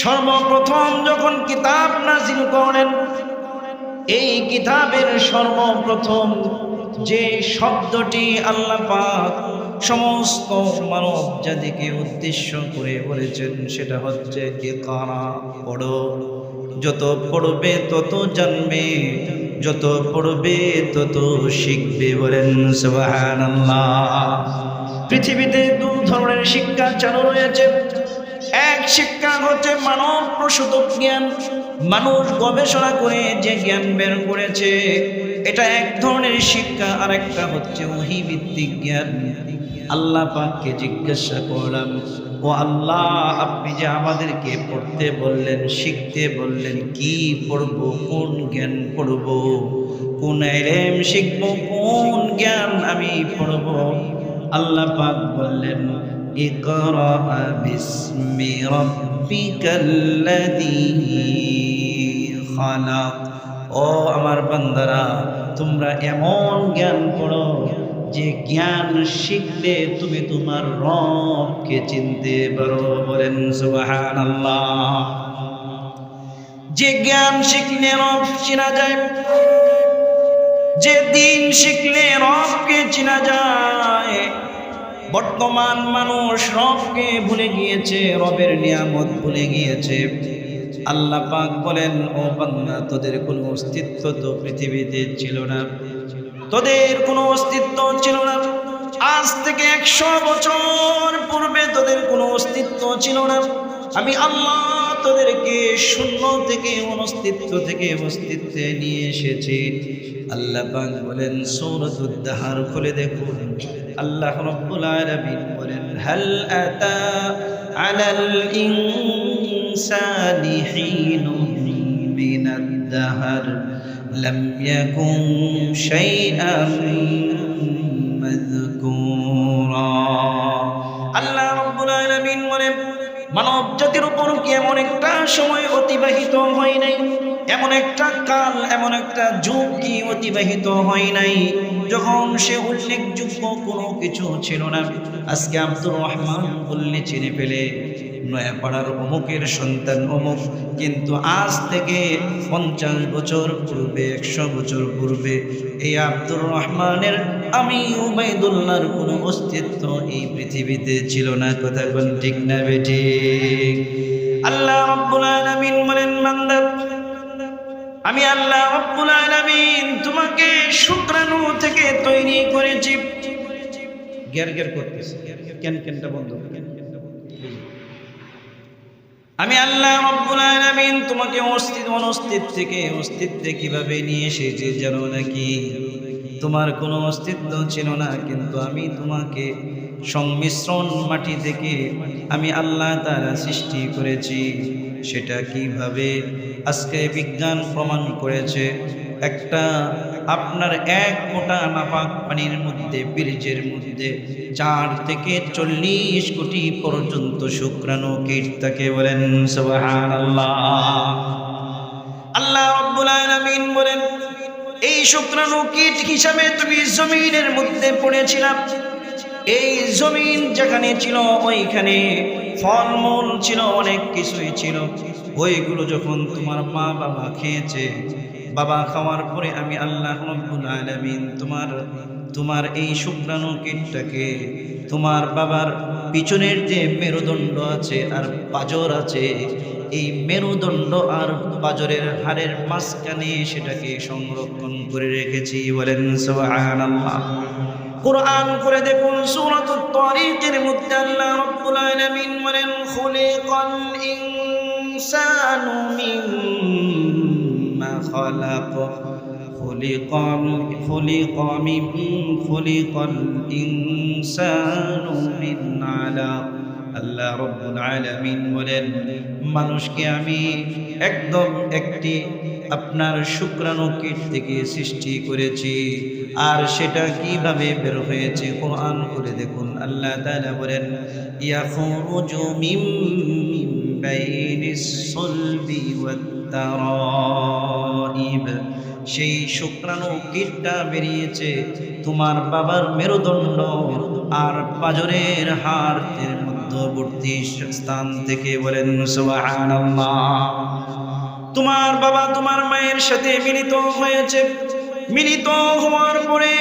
সর্বপ্রথম যখন কিতাব নাজিল করেন, এই কিতাবের সর্বপ্রথম যে শব্দটি আল্লাহ পাক সমস্ত মানব জাতিকে উদ্দেশ্য করে বলেছেন, সেটা হচ্ছে ইকরা পড়ো। যত পড়বে তত জানবে, যত পড়বে তত শিখবে বলেন সুবহানাল্লাহ। পৃথিবীতে দু ধরনের শিক্ষা চালু রয়েছে। এক শিক্ষা হচ্ছে মানব প্রসূত জ্ঞান। মানুষ গবেষণা করে যে জ্ঞান বের করেছে, এটা এক ধরনের শিক্ষা আর একটা হচ্ছে ওহি ভিত্তিক জ্ঞান। আল্লাহ পাককে জিজ্ঞাসা করলাম, ও আল্লাহ, আপনি যে আমাদেরকে পড়তে বললেন, শিখতে বললেন, কি পড়ব, কোন জ্ঞান পড়ব? কোন এলেম শিখব, কোন জ্ঞান আমি পড়ব? আল্লাহ পাক বললেন اقرأ باسم ربك الذي خلق ও আমার বান্দারা তোমরা এমন জ্ঞান পড়ো যে জ্ঞান শিখলে তুমি তোমার রবকে চিনতে পারো বলেন সুবহানাল্লাহ যে জ্ঞান শিখলে রব চেনা যায় যে দিন শিখলে রবকে চেনা যায় বর্তমান মানুষ রবকে ভুলে গিয়েছে, রবের নিয়ামত ভুলে গিয়েছে। আল্লাহ পাক বলেন, ও বান্দা, তোদের কোনো অস্তিত্ব তো পৃথিবীতে ছিল না। তোদের কোনো অস্তিত্ব ছিল না। আজ থেকে একশো বছর পূর্বে তোদের কোনো অস্তিত্ব ছিল না। আমি আল্লাহ তোদেরকে শূন্য থেকে অনস্তিত্ব থেকে অস্তিত্বে নিয়ে এসেছি। আল্লাহ পাক বলেন সূরাতুদ দাহার খুলে দেখুন। আল্লাহ রাব্বুল আলামিন বলেন, হাল আতা আলাল ইনসানি হিনুন মিনাদ দাহার, লাম ইয়াকুন শাইআন মাযকুরা। আল্লাহ মানব জাতির উপর কি এমন একটা সময় অতিবাহিত হয় নাই? এমন একটা কাল, এমন একটা যুগ কি অতিবাহিত হয় নাই? যখন সে উল্লেখযোগ্য কোনো কিছু ছিল না। আজকে আব্দুর রহমান বললে চিনে ফেলে নয়াপাড়ার অমুকের সন্তান অমুক। কিন্তু আজ থেকে পঞ্চাশ বছর পূর্বে, একশো বছর পূর্বে এই আব্দুর রহমানের আমি উবাইদুল্লাহর কোনো অস্তিত্ব এই পৃথিবীতে ছিল না। কথা কোন ঠিক না বেটি আল্লাহ রব্বুল বলেন, বান্দা, আমি আল্লাহ রব্বুল তোমাকে শুক্রাণু থেকে তৈরি করেছি। গ্যার গ্যার করতেছে। কেন, কেনটা বন্ধ কেন আমি আল্লাহ রব্বুল আলামিন তোমাকে অস্তিত্ব অনস্তিত্ব থেকে অস্তিত্বে কীভাবে নিয়ে এসেছি জানো নাকি? তোমার কোনো অস্তিত্ব ছিল না, কিন্তু আমি তোমাকে সংমিশ্রণ মাটি থেকে আমি আল্লাহ তারা সৃষ্টি করেছি। সেটা কীভাবে? আজকে বিজ্ঞান প্রমাণ করেছে। একটা আপনার এক মোটা নাপাক পানির মধ্যে বীর্যের মধ্যে চার থেকে চল্লিশ কোটি পর্যন্ত শুক্রাণু কীট তাকে বলেন আল্লাহ রব্বুল বলেন, এই শুক্রাণু কীট হিসাবে তুমি জমিনের মধ্যে পড়েছিলাম এই জমিন যেখানে ছিল, ওইখানে ফলমূল ছিল, অনেক কিছুই ছিল। ওইগুলো যখন তোমার মা বাবা খেয়েছে বাবা খাওয়ার পরে আমি আল্লাহ রব্বুল আলামিন তোমার তোমার এই শুক্রাণু কীটটাকে, তোমার বাবার পিছনের যে মেরুদণ্ড আছে আর পাজর আছে, এই মেরুদণ্ড আর পাজরের হাড়ের মাঝখানে সেটাকে সংরক্ষণ করে রেখেছি বলেন সুবহানাল্লাহ। কোরআন করে দেখুন, সূরাতুত তারিকের মধ্যে আল্লাহ রাব্বুল আলামিন বলেন, খুলিকাল ইনসানু মিম্মা খালাক خلق خلق من خلق الإنسان من علق আল্লাহ রব্বুল আলামিন বলেন মানুষকে আমি একদম একটি আপনার শুক্রাণু কীট থেকে সৃষ্টি করেছি আর সেটা কিভাবে বের হয়েছে কোরআন করে দেখুন আল্লাহ তাআলা বলেন ইয়াখরুজু মিন বাইনিস সুলবি ওয়াত তারাইব। সেই শুক্রাণু কীটটা বেরিয়েছে তোমার বাবার মেরুদণ্ড আর পাজরের হাড়ের মধ্যবর্তী স্থান থেকে বলেন, সুবহানাল্লাহ। তোমার বাবা তোমার মায়ের সাথে মিলিত হয়েছে। মিলিত হওয়ার পরে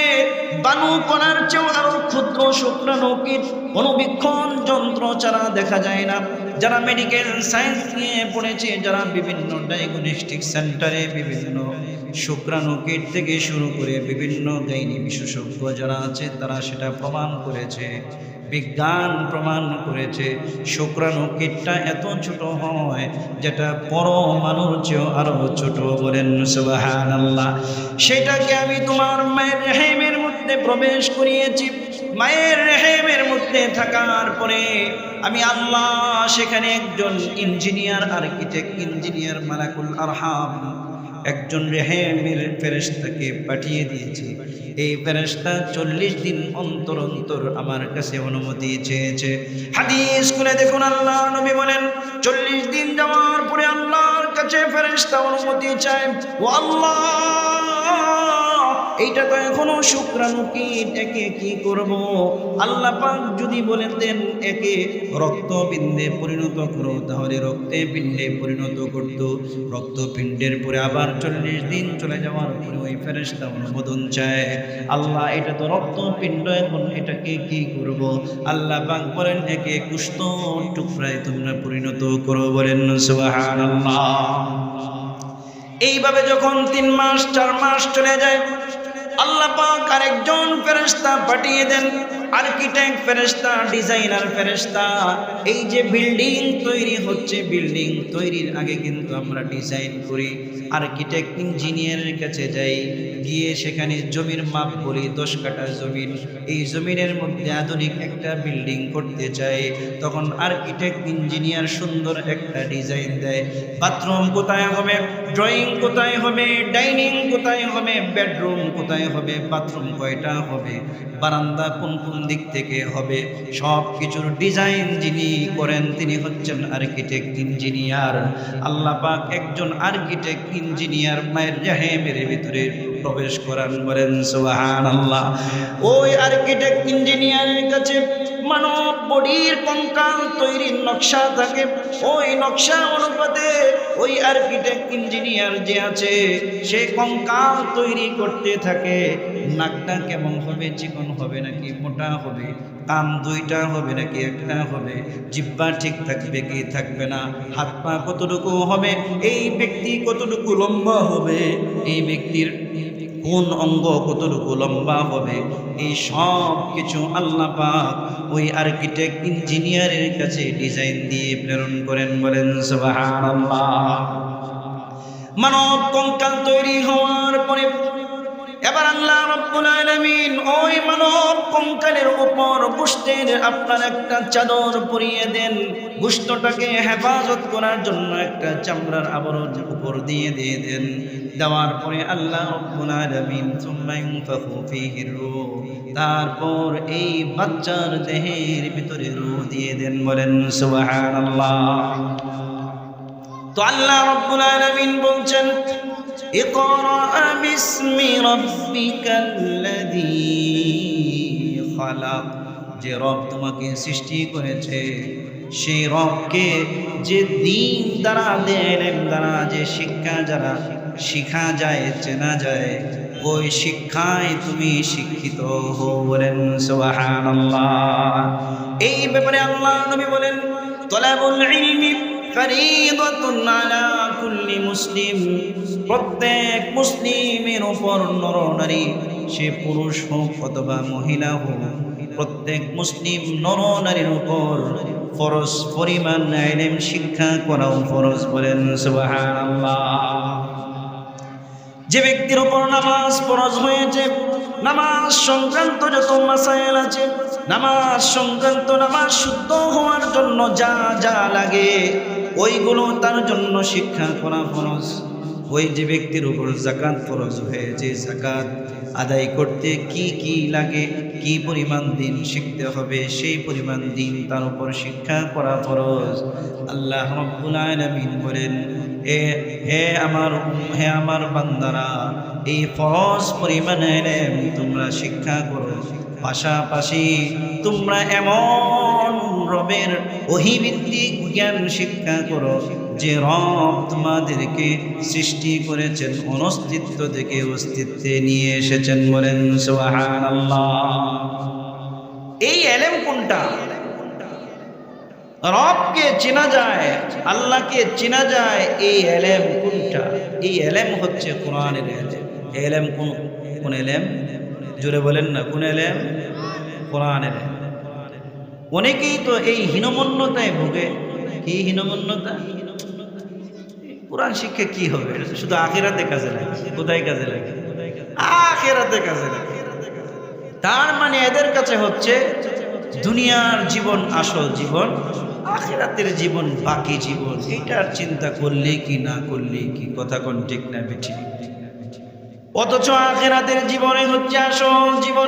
বানু কণার চেয়েও আরও ক্ষুদ্র শুক্রাণু কীট অনুবীক্ষণ যন্ত্র ছাড়া দেখা যায় না। যারা মেডিকেল সায়েন্স নিয়ে পড়েছে, যারা বিভিন্ন ডায়াগনস্টিক সেন্টারে বিভিন্ন শুক্রাণু কীট থেকে শুরু করে বিভিন্ন গাইনি বিশেষজ্ঞ যারা আছে, তারা সেটা প্রমাণ করেছে। বিজ্ঞান প্রমাণ করেছে, শুক্রাণু কীটটা এত ছোট হয় যেটা পরমাণুর চেয়েও আরও ছোট বলেন সুবাহান আল্লাহ সেটাকে আমি তোমার মায়ের রেহেমের মধ্যে প্রবেশ করিয়েছি। মায়ের রেহেমের মধ্যে থাকার পরে আমি আল্লাহ, সেখানে একজন ইঞ্জিনিয়ার, আর্কিটেক্ট ইঞ্জিনিয়ার মালাকুল আরহাম একজন রেহেমের ফেরেস্তাকে পাঠিয়ে দিয়েছে। এই ফেরেস্তা চল্লিশ দিন অন্তর অন্তর আমার কাছে অনুমতি চেয়েছে। হাদিস করে দেখুন, আল্লাহ নবী বলেন, চল্লিশ দিন যাওয়ার পরে আল্লাহর কাছে ফেরেস্তা অনুমতি চায়। ও আল্লাহ! এইটা তো এখনও শুক্রাণু কীট একে কি করব? আল্লাহ পাক যদি বলেন একে রক্তপিণ্ডে পরিণত করো, তাহলে রক্তে পিণ্ডে পরিণত করত। রক্তপিণ্ডের পরে আবার চল্লিশ দিন চলে যাওয়ার পরে ওই ফেরেস্তা অনুমোদন চায়। আল্লাহ, এটা তো রক্তপিণ্ড এখন, এটাকে কি করব? আল্লাহ পাক বলেন, একে কুষ্ঠ টুকরায় তোমরা পরিণত করো বলেন, সুবহানাল্লাহ। এইভাবে যখন তিন মাস, চার মাস চলে যায় আল্লাহ পাক আরেকজন ফেরেশতা পাঠিয়ে দেন। আর্কিটেক্ট, ফেরেশতা, ডিজাইনার ফেরেস্তা এই যে বিল্ডিং তৈরি হচ্ছে, বিল্ডিং তৈরির আগে কিন্তু আমরা ডিজাইন করি, আর্কিটেক্ট, ইঞ্জিনিয়ারের কাছে যাই, গিয়ে সেখানে জমির মাপ বলি, দশ কাঠা জমিন, এই জমিনের মধ্যে আধুনিক একটা বিল্ডিং করতে চাই, তখন আর্কিটেক্ট, ইঞ্জিনিয়ার সুন্দর একটা ডিজাইন দেয়, বাথরুম কোথায় হবে, ড্রয়িং কোথায় হবে, ডাইনিং কোথায় হবে, বেডরুম কোথায় হবে, বাথরুম কয়টা হবে, বারান্দা কোন কোন দিক থেকে হবে। সব কিছুর ডিজাইন যিনি করেন, তিনি হচ্ছেন আর্কিটেক্ট ইঞ্জিনিয়ার আল্লাহ পাক একজন আর্কিটেক্ট ইঞ্জিনিয়ার মায়ের জাহেমের ভিতরে প্রবেশ করান করেন সুবাহান আল্লাহ ওই আর্কিটেক্ট ইঞ্জিনিয়ারের কাছে মানব বডির কঙ্কাল তৈরির নকশা থাকে। ওই নকশা অনুপাতে ওই আর্কিটেক্ট ইঞ্জিনিয়ার যে আছে, সে কঙ্কাল তৈরি করতে থাকে। নাকটা কেমন হবে, চিকন হবে নাকি মোটা হবে, কান দুইটা হবে নাকি একটা হবে, জিব্বা ঠিক থাকবে কি থাকবে না, হাত পা কতটুকু হবে, এই ব্যক্তি কতটুকু লম্বা হবে, এই ব্যক্তির কোন অঙ্গ কতটুকু লম্বা হবে, এই সব কিছু আল্লাহ পাক ওই আর্কিটেক্ট ইঞ্জিনিয়ারের কাছে ডিজাইন দিয়ে প্রেরণ করেন, বলেন সুবহানাল্লাহ। মানব কঙ্কাল তৈরি হওয়ার পরে এবার আল্লাহ রব্বুল আলামিন ওই মানব কঙ্কালের উপর গোষ্ঠের আপনার একটা চাদর পরিয়ে দেন। গোষ্ঠটাকে হেফাজত করার জন্য একটা চামড়ার আবরণ উপর দিয়ে দিয়ে দেন। দেওয়ার পরে আল্লাহ রব্বুল আলামিন তারপর এই বাচ্চার দেহের ভিতরে রূহ দিয়ে দেন, বলেন, সুবহানাল্লাহ। তো আল্লাহ রব্বুল আলামিন বলছেন اقرأ باسم ربك الذي خلق যে রব তোমাকে সৃষ্টি করেছে সেই রবকে যে দিন দ্বারা দেন দ্বারা যে শিক্ষা যারা শিখা যায় চেনা যায় ওই শিক্ষায় তুমি শিক্ষিত হো বলেন সুবহানাল্লাহ এই ব্যাপারে আল্লাহ নবী বলেন তলাবুল ইলমি ফরিদাতুন আলা কুল্লি মুসলিম। প্রত্যেক মুসলিমের উপর নর নারী, সে পুরুষ হোক অথবা মহিলা হোক, প্রত্যেক মুসলিম নর নারীর উপর ফরজ পরিমাণ আইলেম শিক্ষা করাও ফরজ বলেন যে ব্যক্তির উপর নামাজ ফরজ হয়েছে, নামাজ সংক্রান্ত যত মাসাইল আছে, নামাজ সংক্রান্ত নামাজ শুদ্ধ হওয়ার জন্য যা যা লাগে ওইগুলো তার জন্য শিক্ষা করা ফরজ। ওই যে ব্যক্তির উপর জাকাত ফরজ হয়ে যে জাকাত আদায় করতে কি কি লাগে, কি পরিমাণ দিন শিখতে হবে, সেই পরিমাণ দিন তার উপর শিক্ষা করা ফরজ। আল্লাহ রব্বুল বলেন হে হে আমার হে আমার বান্দারা, এই ফরজ পরিমাণে তোমরা শিক্ষা করো। পাশাপাশি তোমরা এমন রবের অহিভিত্তিক জ্ঞান শিক্ষা করো যে রব তোমাদেরকে সৃষ্টি করেছেন, অনস্তিত্ব থেকে অস্তিত্বে নিয়ে এসেছেন বলেন, সুবহানাল্লাহ। এই এলেম কোনটা? রবকে চেনা যায়, আল্লাহকে চেনা যায়, এই এলেম কোনটা? এই এলেম হচ্ছে কোরআনের এলেম। এলেম কোন কোন এলেম? জোরে বলেন না, কোন এলেম? কোরআনের এলেম। অনেকেই তো এই হীনমন্যতায় ভোগে। কি হীনমন্যতা? কোরআন শিক্ষা কি হবে? শুধু আখেরাতে কাজে লাগে। কোথায় কাজে লাগে? আখেরাতে কাজে লাগে। তার মানে এদের কাছে হচ্ছে দুনিয়ার জীবন আসল জীবন, আখেরাতের জীবন বাকি জীবন। এটার চিন্তা করলে কি, না করলে কি? কথা কোন ঠিক না বেঠি অথচ আখেরাতের জীবনে হচ্ছে আসল জীবন।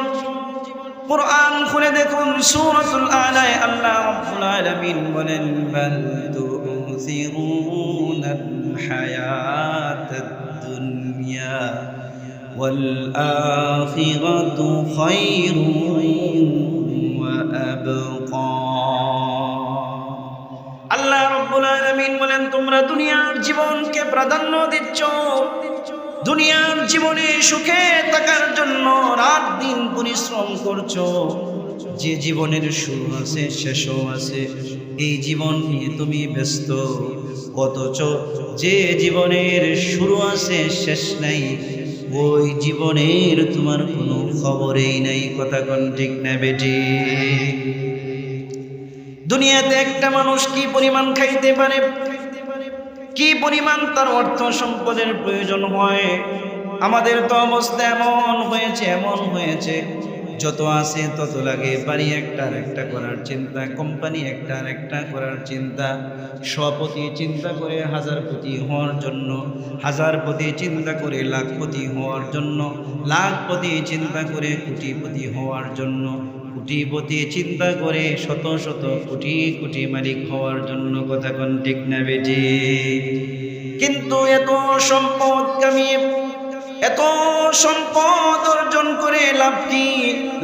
কোরআন খুলে দেখুন সূরাতুল আলায় আল্লাহ রাব্বুল আলামিন বলেন বাল তু'থিরুনাল হায়াতাদ দুনিয়া والآخرة خير وأبقى আল্লাহ রব্বুল আলামিন বলেন তোমরা দুনিয়ার জীবনকে প্রাধান্য দিচ্ছ দুনিয়ার জীবনে সুখে থাকার জন্য রাত দিন পরিশ্রম করছ। যে জীবনের শুরু আছে, শেষও আছে। এই জীবন নিয়ে তুমি ব্যস্ত। অথচ যে জীবনের শুরু আছে, শেষ নাই, ওই জীবনের তোমার কোনো খবরেই নাই। কথা কোন ঠিক না বেটি? দুনিয়াতে একটা মানুষ কি পরিমাণ খাইতে পারে? কি পরিমাণ তার অর্থ সম্পদের প্রয়োজন হয়? আমাদের তো অবস্থা এমন হয়েছে এমন হয়েছে। যত আছে তত লাগে, বাড়ি একটা আর একটা করার চিন্তা, কোম্পানি একটা আর একটা করার চিন্তা। স্বপতি চিন্তা করে হাজারপতি হওয়ার জন্য, হাজারপতি চিন্তা করে লাখপতি হওয়ার জন্য, লাখপতি চিন্তা করে কোটিপতি হওয়ার জন্য। কোটিপতি চিন্তা করে শত শত কোটি কোটি মালিক হওয়ার জন্য কথা কোন, ঠিক না বেটি? কিন্তু এত সম্পদ কামিয়ে এত সম্পদ অর্জন করে লাভ কি?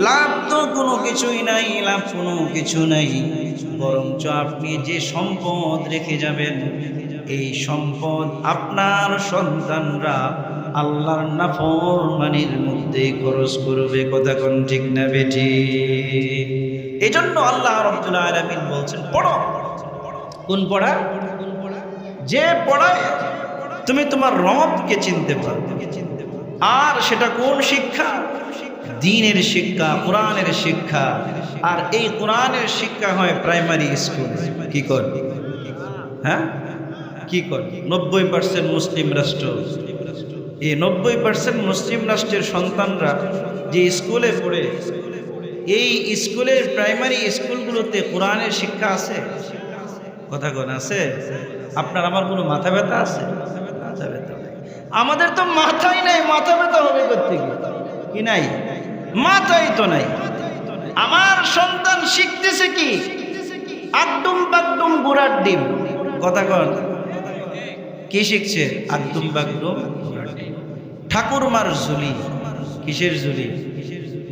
লাভ তো কোনো কিছুই নাই, লাভ কোনো কিছু নাই। বরঞ্চ আপনি যে সম্পদ রেখে যাবেন, এই সম্পদ আপনার সন্তানরা আল্লাহর নাফরমানির মধ্যে খরচ করবে, কথা কোন ঠিক না বেটি এই জন্য আল্লাহ রব্দুল আলমিন বলছেন, পড়ো। কোন পড়া? যে পড়ায় তুমি তোমার রবকে চিনতে পারবে। আর সেটা কোন শিক্ষা? দিনের শিক্ষা, কোরআনের শিক্ষা। আর এই কোরআনের শিক্ষা হয় প্রাইমারি স্কুল। কি কর? হ্যাঁ? কি কর? নব্বই পার্সেন্ট মুসলিম রাষ্ট্র। এই নব্বই পার্সেন্ট মুসলিম রাষ্ট্রের সন্তানরা যে স্কুলে পড়ে, এই স্কুলের প্রাইমারি স্কুলগুলোতে কোরআনের শিক্ষা আছে? কথা কোন, আছে? আপনার আমার কোনো মাথা ব্যথা আছে? মাথা ব্যথা আমাদের তো মাথাই নাই, মাথা ব্যথা হবে থেকে কি নাই? মাথাই তো নাই। আমার সন্তান শিখতেছে কি? আড্ডুম বাগডুম বুড়ার ডিম। কথা কন। কি শিখছে? আড্ডুম বাগডুম ঠাকুরমার ঝুলি। কিসের ঝুলি?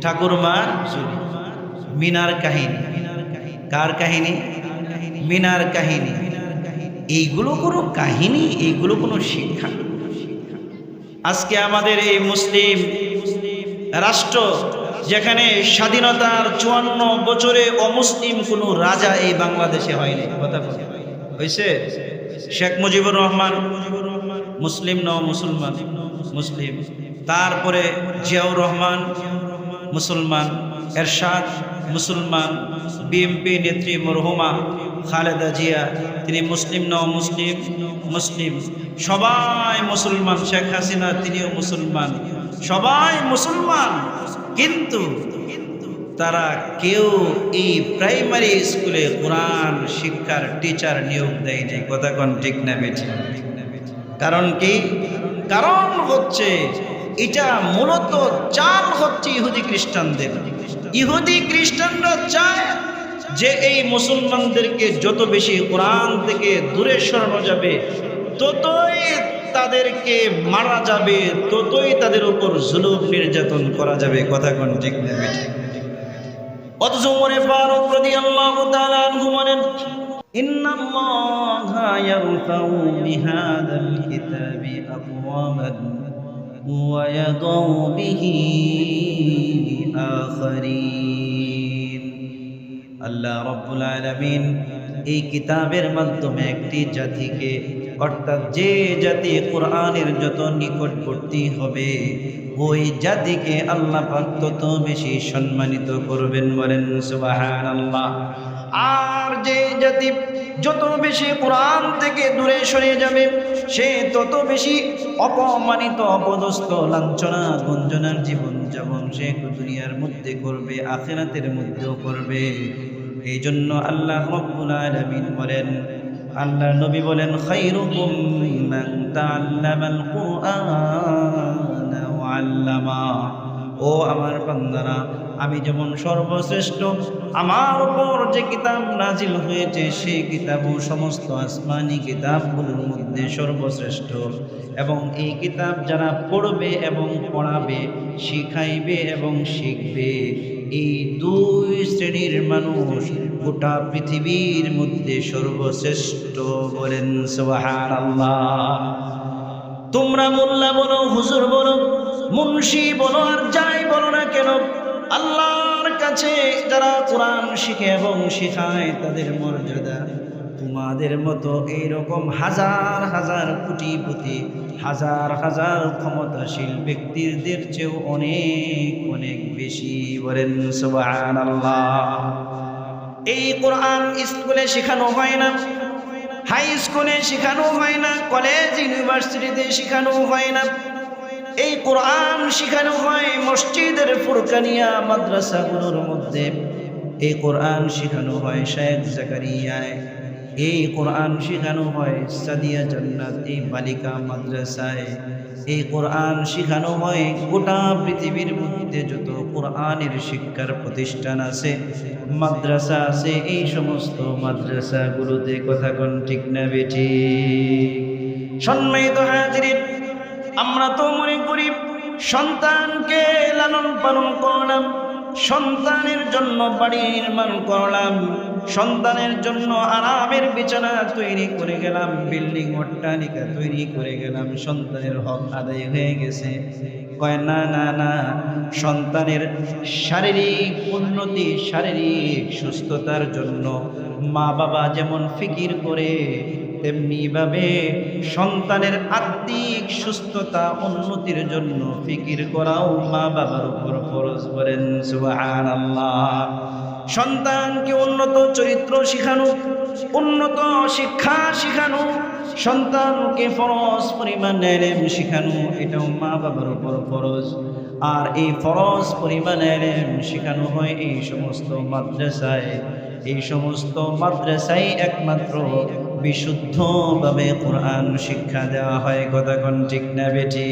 ঠাকুরমার ঝুলি। মিনার কাহিনী। কার কাহিনী? মিনার কাহিনী। এইগুলো কোনো কাহিনী, এইগুলো কোনো শিক্ষা। আজকে আমাদের এই মুসলিম রাষ্ট্র, যেখানে স্বাধীনতার চুয়ান্ন বছরে অমুসলিম কোনো রাজা এই বাংলাদেশে হয়নি। কথা হয়েছে? শেখ মুজিবুর রহমান, মুসলিম ন মুসলমান? মুসলিম। তারপরে জিয়াউর রহমান, মুসলমান। এরশাদ, মুসলমান। বিএমপি নেত্রী মরহুমা খালেদা জিয়া, তিনি মুসলিম ন মুসলিম মুসলিম। সবাই মুসলমান, শেখ হাসিনা তিনিও মুসলমান। সবাই মুসলমান, কিন্তু তারা কেউ এই প্রাইমারি স্কুলে কোরআন শিক্ষার টিচার নিয়োগ দেয় নাই কথা কোন ঠিক না বেঠি কারণ কি? কারণ হচ্ছে, এটা মূলত চাল হচ্ছে ইহুদি খ্রিস্টানদের। ইহুদি খ্রিস্টানরা চায় যে এই মুসলমানদেরকে যত বেশি কোরআন থেকে দূরে সরানো যাবে, ততই তাদেরকে মারা যাবে, ততই তাদের উপর জুলুম নির্যাতন করা যাবে। কথা কোন ঠিক না বেঠি অথচ ওমরে ফারুক রাদিয়াল্লাহু তাআলা আনহু বলেন, ইন্নাল্লাহা ইয়ারফাউ বিহাদাল কিতাবি। ওয়া ইয়াদাউ বিহি আখারিন আল্লাহ রব্বুল আলামিন এই কিতাবের মাধ্যমে একটি জাতিকে, অর্থাৎ যে জাতি কোরআনের যত নিকটবর্তী হবে, ওই জাতিকে আল্লাহ পাক তত বেশি সম্মানিত করবেন বলেন সুবহানাল্লাহ। আর যে জাতি যত বেশি কোরআন থেকে দূরে সরে যাবে, সে তত বেশি অপমানিত, অপদস্থ, লাঞ্ছনা, গঞ্জনার জীবন যেমন সে দুনিয়ার মধ্যে করবে, আখেরাতের মধ্যেও করবে। এই জন্য আল্লাহ রব্বুল আলামিন আল্লাহ নবী বলেন ও আমার বান্দারা আমি যেমন সর্বশ্রেষ্ঠ, আমার উপর যে কিতাব নাজিল হয়েছে, সেই কিতাবও সমস্ত আসমানি কিতাবগুলোর মধ্যে সর্বশ্রেষ্ঠ। এবং এই কিতাব যারা পড়বে এবং পড়াবে, শিখাইবে এবং শিখবে, এই দুই শ্রেণির মানুষ গোটা পৃথিবীর মধ্যে সর্বশ্রেষ্ঠ বলেন সোহান তোমরা মোল্লা বলো, হুজুর বলো, মুন্সি বলো, আর যাই বলো না কেন আল্লাহর কাছে যারা কোরআন শিখে এবং শেখায়, তাদের মর্যাদা তোমাদের মতো এইরকম হাজার হাজার কোটিপতি, হাজার হাজার ক্ষমতাশীল ব্যক্তিদের চেয়েও অনেক অনেক বেশি বলেন এই কোরআন স্কুলে শেখানো হয় না, হাই স্কুলে শেখানো হয় না, কলেজ, ইউনিভার্সিটিতে শেখানো হয় না। এই কোরআন শেখানো হয় মসজিদের ফুরকানিয়া মাদ্রাসাগুলোর মধ্যে। এই কোরআন শেখানো হয় শেখ জাকারিয়ায়। এই কোরআন শেখানো হয় সাদিয়া জান্নাত, এই বালিকা মাদ্রাসায়। এই কোরআন শেখানো হয় গোটা পৃথিবীর মধ্যে যত কোরআনের শিক্ষার প্রতিষ্ঠান আছে, মাদ্রাসা আছে, এই সমস্ত মাদ্রাসাগুলোতে কথা কোন ঠিক না বেঠি সম্মানিত হাজির আমরা তো মনে করি সন্তানকে লালন পালন করলাম, সন্তানের জন্য বাড়ি নির্মাণ করলাম, সন্তানের জন্য আরামের বিছানা তৈরি করে গেলাম, বিল্ডিং অট্টালিকা তৈরি করে গেলাম, সন্তানের হক আদায় হয়ে গেছে। কয়, না না না, সন্তানের শারীরিক উন্নতি, শারীরিক সুস্থতার জন্য মা বাবা যেমন ফিকির করে তেমনিভাবে সন্তানের আত্মিক সুস্থতা, উন্নতির জন্য ফিকির করাও মা বাবার উপর ফরজ করেন সুবাহান সন্তানকে উন্নত চরিত্র শিখানো উন্নত শিক্ষা শিখানো সন্তানকে ফরজ পরিমাণ এলেম শিখানো, এটাও মা বাবার উপর ফরজ। আর এই ফরজ পরিমাণ এলেম শিখানো হয় এই সমস্ত মাদ্রাসায়। এই সমস্ত মাদ্রাসায় একমাত্র বিশুদ্ধভাবে কোরআন শিক্ষা দেওয়া হয় কথা ঠিক না বেটি